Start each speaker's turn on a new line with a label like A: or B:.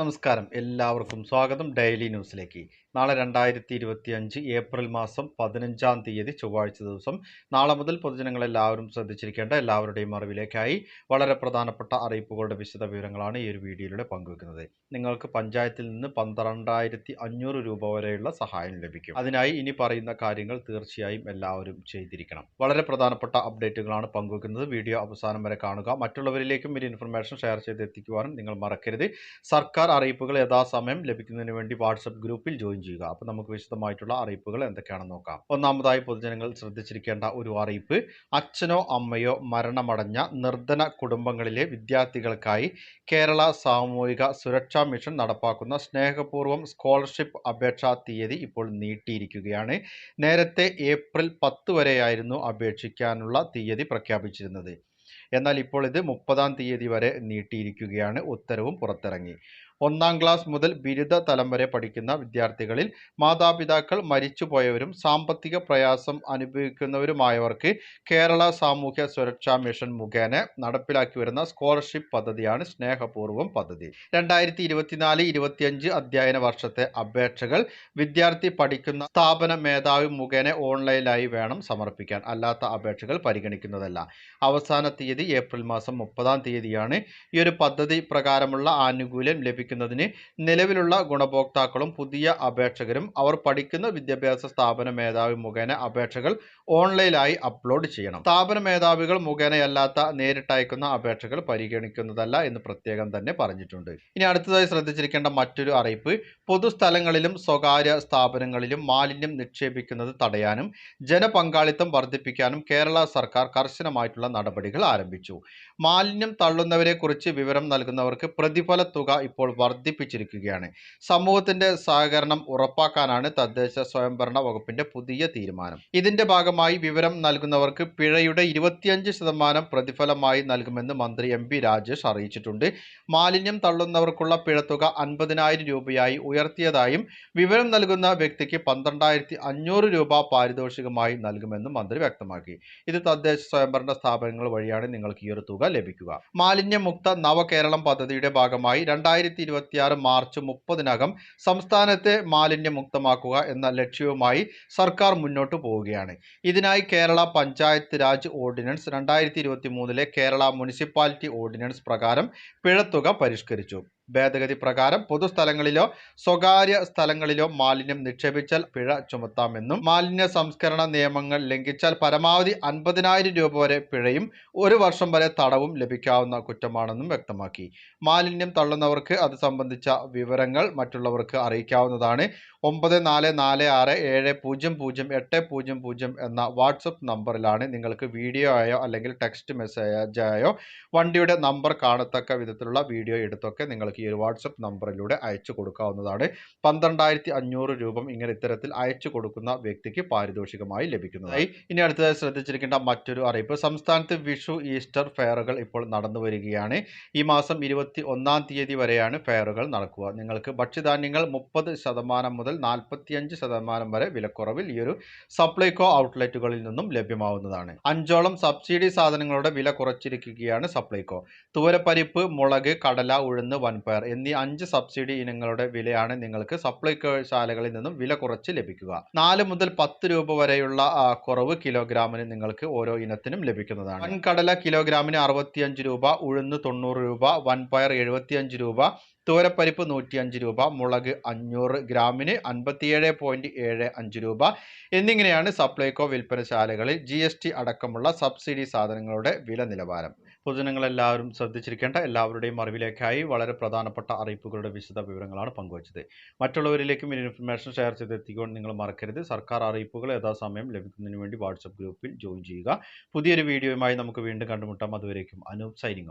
A: നമസ്കാരം. എല്ലാവർക്കും സ്വാഗതം ഡെയിലി ന്യൂസിലേക്ക്. നാളെ രണ്ടായിരത്തി ഇരുപത്തി അഞ്ച് ഏപ്രിൽ മാസം പതിനഞ്ചാം തീയതി ചൊവ്വാഴ്ച ദിവസം. നാളെ മുതൽ പൊതുജനങ്ങൾ എല്ലാവരും ശ്രദ്ധിച്ചിരിക്കേണ്ട എല്ലാവരുടെയും അറിവിലേക്കായി വളരെ പ്രധാനപ്പെട്ട അറിയിപ്പുകളുടെ വിശദ വിവരങ്ങളാണ് ഈ ഒരു വീഡിയോയിലൂടെ പങ്കുവെക്കുന്നത്. നിങ്ങൾക്ക് പഞ്ചായത്തിൽ നിന്ന് പന്ത്രണ്ടായിരത്തി അഞ്ഞൂറ് രൂപ വരെയുള്ള സഹായം ലഭിക്കും. അതിനായി ഇനി പറയുന്ന കാര്യങ്ങൾ തീർച്ചയായും എല്ലാവരും ചെയ്തിരിക്കണം. വളരെ പ്രധാനപ്പെട്ട അപ്ഡേറ്റുകളാണ് പങ്കുവെക്കുന്നത്. വീഡിയോ അവസാനം വരെ കാണുക. മറ്റുള്ളവരിലേക്കും ഈ ഇൻഫർമേഷൻ ഷെയർ ചെയ്ത് എത്തിക്കുവാനും നിങ്ങൾ മറക്കരുത്. സർക്കാർ അറിയിപ്പുകൾ യഥാസമയം ലഭിക്കുന്നതിന് വേണ്ടി വാട്സപ്പ് ഗ്രൂപ്പിൽ ജോയിൻ ചെയ്യുക. അപ്പോൾ നമുക്ക് വിശദമായിട്ടുള്ള അറിയിപ്പുകൾ എന്തൊക്കെയാണെന്ന് നോക്കാം. ഒന്നാമതായി പൊതുജനങ്ങൾ ശ്രദ്ധിച്ചിരിക്കേണ്ട ഒരു അറിയിപ്പ് അച്ഛനോ അമ്മയോ മരണമടഞ്ഞ നിർധന കുടുംബങ്ങളിലെ വിദ്യാർത്ഥികൾക്കായി കേരള സാമൂഹിക സുരക്ഷാ മിഷൻ നടപ്പാക്കുന്ന സ്നേഹപൂർവം സ്കോളർഷിപ്പ് അപേക്ഷാ തീയതി ഇപ്പോൾ നീട്ടിയിരിക്കുകയാണ്. നേരത്തെ ഏപ്രിൽ പത്ത് വരെയായിരുന്നു അപേക്ഷിക്കാനുള്ള തീയതി പ്രഖ്യാപിച്ചിരുന്നത്. എന്നാൽ ഇപ്പോൾ ഇത് മുപ്പതാം തീയതി വരെ നീട്ടിയിരിക്കുകയാണ്. ഉത്തരവും പുറത്തിറങ്ങി. ഒന്നാം ക്ലാസ് മുതൽ ബിരുദ തലം വരെ പഠിക്കുന്ന വിദ്യാർത്ഥികളിൽ മാതാപിതാക്കൾ മരിച്ചുപോയവരും സാമ്പത്തിക പ്രയാസം അനുഭവിക്കുന്നവരുമായവർക്ക് കേരള സാമൂഹ്യ സുരക്ഷാ മിഷൻ മുഖേന നടപ്പിലാക്കി വരുന്ന സ്കോളർഷിപ്പ് പദ്ധതിയാണ് സ്നേഹപൂർവം പദ്ധതി. രണ്ടായിരത്തി ഇരുപത്തിനാല് ഇരുപത്തിയഞ്ച് അധ്യയന വർഷത്തെ അപേക്ഷകൾ വിദ്യാർത്ഥി പഠിക്കുന്ന സ്ഥാപന മേധാവി മുഖേന ഓൺലൈനായി വേണം സമർപ്പിക്കാൻ. അല്ലാത്ത അപേക്ഷകൾ പരിഗണിക്കുന്നതല്ല. അവസാന തീയതി ഏപ്രിൽ മാസം മുപ്പതാം തീയതിയാണ് ഈ ഒരു പദ്ധതി പ്രകാരമുള്ള ആനുകൂല്യം ലഭിക്കുന്നതിന് നിലവിലുള്ള ഗുണഭോക്താക്കളും പുതിയ അപേക്ഷകരും അവർ പഠിക്കുന്ന വിദ്യാഭ്യാസ സ്ഥാപന മേധാവി മുഖേന അപേക്ഷകൾ ഓൺലൈനായി അപ്ലോഡ് ചെയ്യണം. സ്ഥാപന മേധാവികൾ മുഖേനയല്ലാത്ത നേരിട്ടയക്കുന്ന അപേക്ഷകൾ പരിഗണിക്കുന്നതല്ല എന്ന് പ്രത്യേകം തന്നെ പറഞ്ഞിട്ടുണ്ട്. ഇനി അടുത്തതായി ശ്രദ്ധിച്ചിരിക്കേണ്ട മറ്റൊരു അറിയിപ്പ് പൊതുസ്ഥലങ്ങളിലും സ്വകാര്യ സ്ഥാപനങ്ങളിലും മാലിന്യം നിക്ഷേപിക്കുന്നത് തടയാനും ജനപങ്കാളിത്തം വർദ്ധിപ്പിക്കാനും കേരള സർക്കാർ കർശനമായിട്ടുള്ള നടപടികൾ ആരംഭിച്ചു. മാലിന്യം തള്ളുന്നവരെക്കുറിച്ച് വിവരം നൽകുന്നവർക്ക് പ്രതിഫല തുക ഇപ്പോൾ വർദ്ധിപ്പിച്ചിരിക്കുകയാണ്. സമൂഹത്തിന്റെ സഹകരണം ഉറപ്പാക്കാനാണ് തദ്ദേശ സ്വയംഭരണ വകുപ്പിന്റെ പുതിയ തീരുമാനം. ഇതിന്റെ ഭാഗമായി വിവരം നൽകുന്നവർക്ക് പിഴയുടെ ഇരുപത്തിയഞ്ച് ശതമാനം പ്രതിഫലമായി നൽകുമെന്ന് മന്ത്രി എം പി രാജേഷ് അറിയിച്ചിട്ടുണ്ട്. മാലിന്യം തള്ളുന്നവർക്കുള്ള പിഴത്തുക അൻപതിനായിരം രൂപയായി ഉയർത്തിയതായും വിവരം നൽകുന്ന വ്യക്തിക്ക് പന്ത്രണ്ടായിരത്തി അഞ്ഞൂറ് രൂപ പാരിതോഷികമായി നൽകുമെന്നും മന്ത്രി വ്യക്തമാക്കി. ഇത് തദ്ദേശ സ്വയംഭരണ സ്ഥാപനങ്ങൾ വഴിയാണ് നിങ്ങൾക്ക് ഈ ഒരു തുക ലഭിക്കുക. മാലിന്യമുക്ത നവകേരളം പദ്ധതിയുടെ ഭാഗമായി രണ്ടായിരത്തി ഇരുപത്തിയാറ് മാർച്ച് മുപ്പതിനകം സംസ്ഥാനത്തെ മാലിന്യമുക്തമാക്കുക എന്ന ലക്ഷ്യവുമായി സർക്കാർ മുന്നോട്ട് പോവുകയാണ്. ഇതിനായി കേരള പഞ്ചായത്ത് രാജ് ഓർഡിനൻസ് രണ്ടായിരത്തി ഇരുപത്തി മൂന്നിലെ കേരള മുനിസിപ്പാലിറ്റി ഓർഡിനൻസ് പ്രകാരം പിഴത്തുക പരിഷ്കരിച്ചു. ഭേദഗതി പ്രകാരം പൊതുസ്ഥലങ്ങളിലോ സ്വകാര്യ സ്ഥലങ്ങളിലോ മാലിന്യം നിക്ഷേപിച്ചാൽ പിഴ ചുമത്താമെന്നും മാലിന്യ സംസ്കരണ നിയമങ്ങൾ ലംഘിച്ചാൽ പരമാവധി അൻപതിനായിരം രൂപ വരെ പിഴയും ഒരു വർഷം വരെ തടവും ലഭിക്കാവുന്ന കുറ്റമാണെന്നും വ്യക്തമാക്കി. മാലിന്യം തള്ളുന്നവർക്ക് അത് സംബന്ധിച്ച വിവരങ്ങൾ മറ്റുള്ളവർക്ക് അറിയിക്കാവുന്നതാണ്. ഒമ്പത് നാല് നാല് ആറ് ഏഴ് പൂജ്യം പൂജ്യം എട്ട് പൂജ്യം പൂജ്യം എന്ന വാട്സപ്പ് നമ്പറിലാണ് നിങ്ങൾക്ക് വീഡിയോ ആയോ അല്ലെങ്കിൽ ടെക്സ്റ്റ് മെസ്സേജായോ വണ്ടിയുടെ നമ്പർ കാണത്തക്ക വിധത്തിലുള്ള വീഡിയോ എടുത്തൊക്കെ നിങ്ങൾക്ക് ഈ ഒരു വാട്സപ്പ് നമ്പറിലൂടെ അയച്ചു കൊടുക്കാവുന്നതാണ്. പന്ത്രണ്ടായിരത്തി അഞ്ഞൂറ് രൂപ ഇങ്ങനെ ഇത്തരത്തിൽ അയച്ചു കൊടുക്കുന്ന വ്യക്തിക്ക് പാരിതോഷികമായി ലഭിക്കുന്നതായി. ഇനി അടുത്തതായി ശ്രദ്ധിച്ചിരിക്കേണ്ട മറ്റൊരു അറിയിപ്പ്. സംസ്ഥാനത്ത് വിഷു ഈസ്റ്റർ ഫെയറുകൾ ഇപ്പോൾ നടന്നു വരികയാണ്. ഈ മാസം ഇരുപത്തി ഒന്നാം തീയതി വരെയാണ് ഫെയറുകൾ നടക്കുക. നിങ്ങൾക്ക് ഭക്ഷ്യധാന്യങ്ങൾ മുപ്പത് ശതമാനം മുതൽ നാൽപ്പത്തിയഞ്ച് ശതമാനം വരെ വിലക്കുറവിൽ ഈ ഒരു സപ്ലൈകോ ഔട്ട്ലെറ്റുകളിൽ നിന്നും ലഭ്യമാവുന്നതാണ്. അഞ്ചോളം സബ്സിഡി സാധനങ്ങളുടെ വില കുറച്ചിരിക്കുകയാണ് സപ്ലൈകോ. തുവരപ്പരിപ്പ് മുളക് കടല ഉഴുന്ന് വൻപയർ എന്നീ അഞ്ച് സബ്സിഡി ഇനങ്ങളുടെ വിലയാണ് നിങ്ങൾക്ക് സപ്ലൈകോ ശാലകളിൽ നിന്നും വില കുറച്ച് ലഭിക്കുക. നാല് മുതൽ പത്ത് രൂപ വരെയുള്ള കുറവ് കിലോഗ്രാമിന് നിങ്ങൾക്ക് ഓരോ ഇനത്തിനും ലഭിക്കുന്നതാണ്. വൻകടല കിലോഗ്രാമിന് അറുപത്തിയഞ്ച് രൂപ ഉഴുന്ന് തൊണ്ണൂറ് രൂപ വൻപയർ എഴുപത്തിയഞ്ച് രൂപ തുവരപ്പരിപ്പ് നൂറ്റിയഞ്ച് രൂപ മുളക് അഞ്ഞൂറ് ഗ്രാമിന് അൻപത്തിയേഴ് പോയിന്റ് ഏഴ് അഞ്ച് രൂപ. എന്നിങ്ങനെയാണ് സപ്ലൈകോ വിൽപ്പനശാലകളിൽ ജി എസ് ടി അടക്കമുള്ള സബ്സിഡി സാധനങ്ങളുടെ വില നിലവാരം. പൊതുജനങ്ങളെല്ലാവരും ശ്രദ്ധിച്ചിരിക്കേണ്ട എല്ലാവരുടെയും അറിവിലേക്കായി വളരെ പ്രധാനപ്പെട്ട അറിയിപ്പുകളുടെ വിശദ വിവരങ്ങളാണ് പങ്കുവച്ചത്. മറ്റുള്ളവരിലേക്കും ഈ ഇൻഫർമേഷൻ ഷെയർ ചെയ്തെത്തിക്കുവാൻ നിങ്ങൾ മറക്കരുത്. സർക്കാർ അറിയിപ്പുകൾ യഥാസമയം ലഭിക്കുന്നതിന് വേണ്ടി വാട്സപ്പ് ഗ്രൂപ്പിൽ ജോയിൻ ചെയ്യുക. പുതിയൊരു വീഡിയോയുമായി നമുക്ക് വീണ്ടും കണ്ടുമുട്ടാം. അതുവരേക്കും അനൂപ് സൈനിങ്